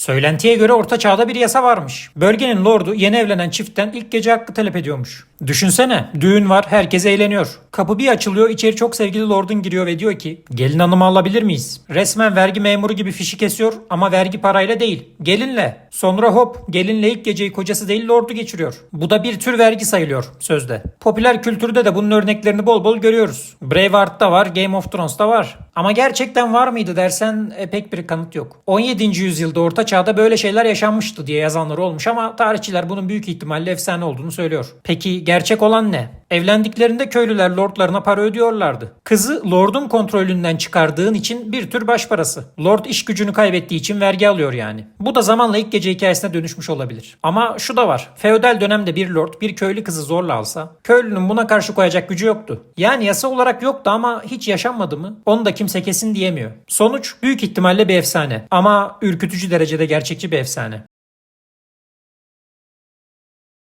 Söylentiye göre orta çağda bir yasa varmış. Bölgenin lordu yeni evlenen çiftten ilk gece hakkı talep ediyormuş. Düşünsene düğün var herkes eğleniyor. Kapı bir açılıyor içeri çok sevgili lordun giriyor ve diyor ki gelin hanımı alabilir miyiz? Resmen vergi memuru gibi fişi kesiyor ama vergi parayla değil gelinle. Sonra hop gelinle ilk geceyi kocası değil lordu geçiriyor. Bu da bir tür vergi sayılıyor sözde. Popüler kültürde de bunun örneklerini bol bol görüyoruz. Braveheart'ta var Game of Thrones'ta var. Ama gerçekten var mıydı dersen e, pek bir kanıt yok. 17. yüzyılda orta çağda böyle şeyler yaşanmıştı diye yazanlar olmuş ama tarihçiler bunun büyük ihtimalle efsane olduğunu söylüyor. Peki gerçek olan ne? Evlendiklerinde köylüler lordlarına para ödüyorlardı. Kızı lordun kontrolünden çıkardığın için bir tür baş parası. Lord iş gücünü kaybettiği için vergi alıyor yani. Bu da zamanla ilk gece hikayesine dönüşmüş olabilir. Ama şu da var. Feodal dönemde bir lord bir köylü kızı zorla alsa köylünün buna karşı koyacak gücü yoktu. Yani yasa olarak yoktu ama hiç yaşanmadı mı? Onu da kimse kesin diyemiyor. Sonuç büyük ihtimalle bir efsane ama ürkütücü derecede gerçekçi bir efsane.